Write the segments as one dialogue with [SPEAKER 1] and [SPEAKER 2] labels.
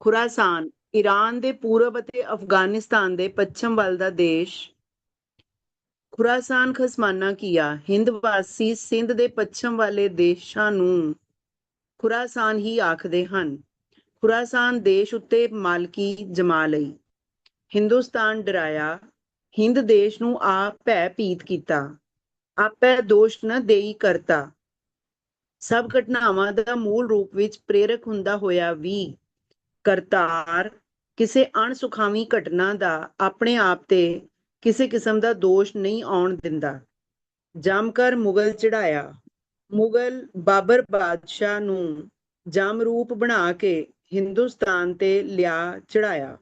[SPEAKER 1] Khorasan Iran ਦੇ ਪੂਰਬ ਅਤੇ ਅਫਗਾਨਿਸਤਾਨ ਦੇ ਪੱਛਮ ਵੱਲ ਦਾ ਦੇਸ਼। ਖੁਰਾਸਾਨ ਖਸਮਾਨਾ ਕੀਆ, ਹਿੰਦ ਵਾਸੀ ਸਿੰਧ ਦੇ ਪੱਛਮ ਵਾਲੇ ਦੇਸ਼ਾਂ ਨੂੰ ਖੁਰਾਸਾਨ ਹੀ ਆਖਦੇ ਹਨ। ਖੁਰਾਸਾਨ ਦੇਸ਼ ਉੱਤੇ ਮਾਲਕੀ ਜਮਾ ਲਈ। ਹਿੰਦੁਸਤਾਨ ਡਰਾਇਆ, ਹਿੰਦ ਦੇਸ਼ ਨੂੰ ਆਪ ਭੈ ਭੀਤ ਕੀਤਾ। ਆਪੇ ਦੋਸ਼ ਨ ਦੇਈ ਕਰਤਾ। ਸਭ ਘਟਨਾਵਾਂ ਦਾ ਮੂਲ ਰੂਪ ਵਿੱਚ ਪ੍ਰੇਰਕ ਹੁੰਦਾ ਹੋਇਆ ਵੀ ਕਰਤਾਰ ਕਿਸੇ ਅਣਸੁਖਾਵੀ ਘਟਨਾ ਦਾ ਆਪਣੇ ਆਪ ਤੇ ਕਿਸੇ ਕਿਸਮ ਦਾ ਦੋਸ਼ ਨਹੀਂ ਆਉਣ ਦਿੰਦਾ। ਜਮਕਰ ਮੁਗਲ ਚੜਾਇਆ ਮੁਗਲ ਬਾਬਰ ਬਾਦਸ਼ਾਹ ਨੂੰ ਜਮਰੂਪ ਬਣਾ ਕੇ ਹਿੰਦੁਸਤਾਨ ਤੇ ਲਿਆ ਚੜਾਇਆ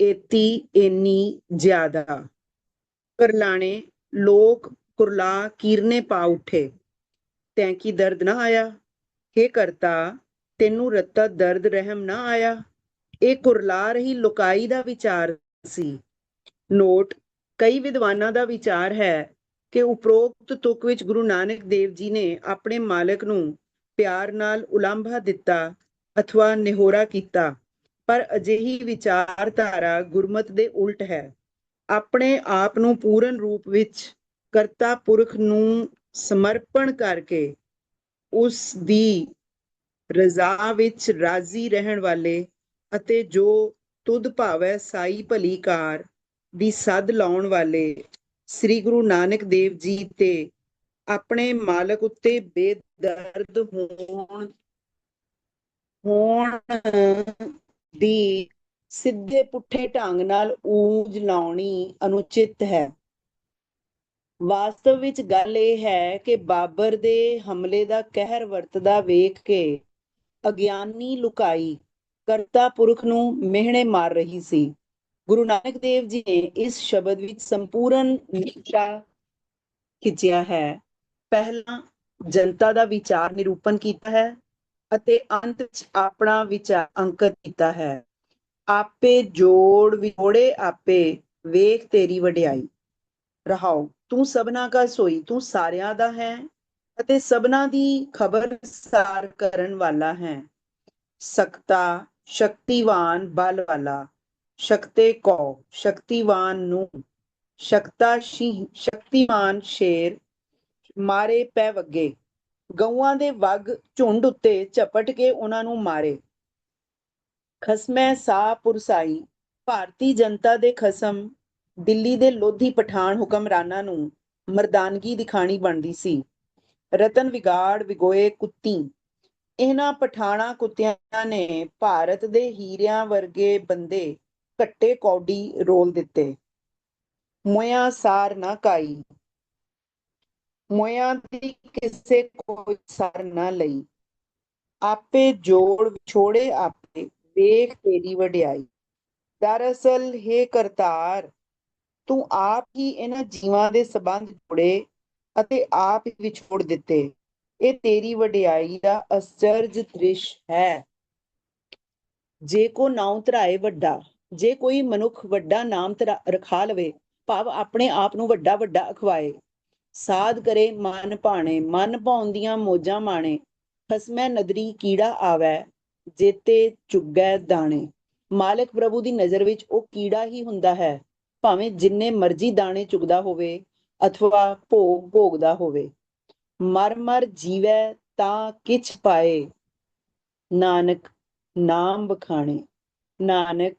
[SPEAKER 1] ਏਤੀ ਇੰਨੀ ਜ਼ਿਆਦਾ। ਕਰਲਾਣੇ ਲੋਕ ਕੁਰਲਾ ਕੀਰਨੇ ਪਾ ਉਠੇ। ਤੈਂ ਕੀ ਦਰਦ ਨਾ ਆਇਆ? हे ਕਰਤਾ ਤੈਨੂੰ ਰੱਤਾ ਦਰਦ ਰਹਿਮ ਨਾ ਆਇਆ। ਇਹ ਕੁਰਲਾ ਰਹੀ ਲੁਕਾਈ ਦਾ ਵਿਚਾਰ ਸੀ। ਨੋਟ, ਕਈ ਵਿਦਵਾਨਾਂ ਦਾ ਵਿਚਾਰ ਹੈ ਕਿ ਉਪਰੋਕਤ ਤੁਕ ਵਿੱਚ ਗੁਰੂ ਨਾਨਕ ਦੇਵ ਜੀ ਨੇ ਆਪਣੇ ਮਾਲਕ ਨੂੰ ਪਿਆਰ ਨਾਲ ਉਲੰਭਾ ਦਿੱਤਾ ਅਥਵਾ ਨਿਹੋਰਾ ਕੀਤਾ। ਪਰ ਅਜਿਹੀ ਵਿਚਾਰਧਾਰਾ ਗੁਰਮਤ ਦੇ ਉਲਟ ਹੈ। ਆਪਣੇ ਆਪ ਨੂੰ ਪੂਰਨ ਰੂਪ ਵਿੱਚ ਕਰਤਾ ਪੁਰਖ ਨੂੰ ਸਮਰਪਣ ਕਰਕੇ ਉਸ ਦੀ ਰਜ਼ਾ ਵਿੱਚ ਰਾਜ਼ੀ ਰਹਿਣ ਵਾਲੇ ਅਤੇ ਜੋ ਤੁਧ ਭਾਵੈ ਸਾਈ ਭਲੀ ਕਾਰ ਦੀ ਸੱਦ ਲਾਉਣ ਵਾਲੇ ਸ੍ਰੀ ਗੁਰੂ ਨਾਨਕ ਦੇਵ ਜੀ ਤੇ ਆਪਣੇ ਮਾਲਕ ਉੱਤੇ ਬੇਦਰਦ ਹੋਣ ਹੋਣ ਦੀ ਸਿੱਧੇ ਪੁੱਠੇ ਢੰਗ ਨਾਲ ਊਂਜ ਲਾਉਣੀ ਅਨੁਚਿਤ ਹੈ। ਵਾਸਤਵ ਵਿੱਚ ਗੱਲ ਇਹ ਹੈ ਕਿ ਬਾਬਰ ਦੇ ਹਮਲੇ ਦਾ ਕਹਿਰ ਵਰਤਦਾ ਵੇਖ ਕੇ ਅਗਿਆਨੀ ਲੁਕਾਈ, ਕਰਤਾ ਪੁਰਖ ਨੂੰ ਮਿਹਣੇ ਮਾਰ ਰਹੀ ਸੀ। ਗੁਰੂ ਨਾਨਕ ਦੇਵ ਜੀ ਨੇ ਇਸ ਸ਼ਬਦ ਵਿੱਚ ਸੰਪੂਰਨ ਨਿਸ਼ਚਾ ਖਿੱਚਿਆ ਹੈ। ਪਹਿਲਾਂ ਜਨਤਾ ਦਾ ਵਿਚਾਰ ਨਿਰੂਪਣ ਕੀਤਾ ਹੈ ਅਤੇ ਅੰਤ ਵਿੱਚ ਆਪਣਾ ਵਿਚਾਰ ਅੰਕਿਤ ਕੀਤਾ ਹੈ। ਆਪੇ ਜੋੜ ਵਿਛੋੜੇ ਆਪੇ, ਵੇਖ ਤੇਰੀ ਵਡਿਆਈ। ਰਹਾਉ ਤੂੰ ਸਭਨਾ ਕਾ ਸੋਈ, ਤੂੰ ਸਾਰਿਆਂ ਦਾ ਹੈ। ਅਤੇ ਸਭਨਾ ਦੀ ਖਬਰ ਸਾਰ ਕਰਨ ਵਾਲਾ ਹੈ। ਸਕਤਾ, ਸ਼ਕਤੀਵਾਨ ਬਲ ਵਾਲਾ, ਸ਼ਕਤੇ ਕੋ, ਸ਼ਕਤੀਵਾਨ ਨੂੰ, ਸ਼ਕਤਾ ਸ਼ਕਤੀਮਾਨ ਸ਼ੇਰ, ਮਾਰੇ ਪੈ ਵੱਗੇ। ਗਊਆਂ ਦੇ ਵੱਗ ਝੁੰਡ ਉੱਤੇ ਝਪਟ ਕੇ ਉਹਨਾਂ ਨੂੰ ਮਾਰੇ। ਖਸਮੈ ਸਾ ਪੁਰਸਾਈ, ਭਾਰਤੀ ਜਨਤਾ ਦੇ ਖਸਮ, ਦਿੱਲੀ ਦੇ ਲੋਧੀ ਪਠਾਨ ਹੁਕਮਰਾਨਾਂ ਨੂੰ ਮਰਦਾਨਗੀ ਦਿਖਾਣੀ ਬਣਦੀ ਸੀ। ਰਤਨ ਵਿਗਾੜ ਵਿਗੋਏ ਕੁੱਤੀ। ਇਹਨਾਂ ਪਠਾਣਾ ਕੁੱਤਿਆਂ ਨੇ ਭਾਰਤ ਦੇ ਹੀਰਿਆਂ ਵਰਗੇ ਬੰਦੇ ਘੱਟੇ ਕੌਡੀ ਰੋਲ ਦਿੱਤੇ। ਮੋਇਆ ਸਾਰ ਨਾ ਕਾਈ। ਮੋਇਆ ਦੀ ਕਿਸੇ ਕੋਈ ਸਾਰ ਨਾ ਲਈ। ਆਪੇ ਜੋੜ ਵਿਛੋੜੇ ਆਪੇ, ਵੇਖ ਤੇਰੀ ਵਡਿਆਈ। ਦਰਅਸਲ ਹੈ ਕਰਤਾਰ, ਤੂੰ ਆਪ ਹੀ ਇਹਨਾਂ ਜੀਵਾਂ ਦੇ ਸਬੰਧ ਜੋੜੇ ਅਤੇ ਆਪ ਹੀ ਵਿਛੋੜ ਦਿੱਤੇ। ਇਹ ਤੇਰੀ ਵਡਿਆਈ ਦਾ ਅਚਰਜ ਦ੍ਰਿਸ਼ ਹੈ। ਜੇ ਕੋ ਨਾਉ ਧਰਾਏ ਵੱਡਾ, ਜੇ ਕੋਈ ਮਨੁੱਖ ਵੱਡਾ ਨਾਮ ਰਖਾ ਲਵੇ, ਭਾਵ ਆਪਣੇ ਆਪ ਨੂੰ ਵੱਡਾ ਵੱਡਾ ਅਖਵਾਏ। ਸਾਧ ਕਰੇ ਮਨ ਭਾਣੇ, ਮਨ ਭਾਉਂਦੀਆਂ ਮੋਜਾਂ ਮਾਣੇ। ਖਸਮੈ ਨਦਰੀ ਕੀੜਾ ਆਵੈ, ਜੇਤੇ ਚੁਗੈ ਦਾਣੇ। ਮਾਲਕ ਪ੍ਰਭੂ ਦੀ ਨਜ਼ਰ ਵਿੱਚ ਉਹ ਕੀੜਾ ਹੀ ਹੁੰਦਾ ਹੈ, ਭਾਵੇਂ ਜਿੰਨੇ ਮਰਜ਼ੀ ਦਾਣੇ ਚੁਗਦਾ ਹੋਵੇ ਅਥਵਾ ਭੋਗ ਭੋਗਦਾ ਹੋਵੇ। ਮਰ ਮਰ ਜੀਵੈ ਤਾਂ ਕਿਛ ਪਾਏ। ਨਾਨਕ ਨਾਮ ਬਖਾਣੇ ਨਾਨਕ,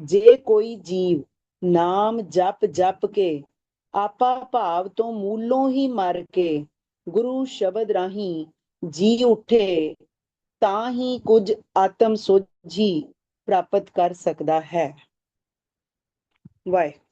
[SPEAKER 1] ਜੇ ਕੋਈ ਜੀਵ ਨਾਮ ਜਪ ਜਪ ਕੇ, ਆਪਾ ਭਾਵ ਤੋਂ ਮੂਲੋਂ ਹੀ ਮਰ ਕੇ, ਗੁਰੂ ਸ਼ਬਦ ਰਾਹੀਂ ਜੀ ਉਠੇ, ਤਾਂ ਹੀ ਕੁਝ ਆਤਮ ਸੋਝੀ ਪ੍ਰਾਪਤ ਕਰ ਸਕਦਾ ਹੈ। ਵਾਹਿ।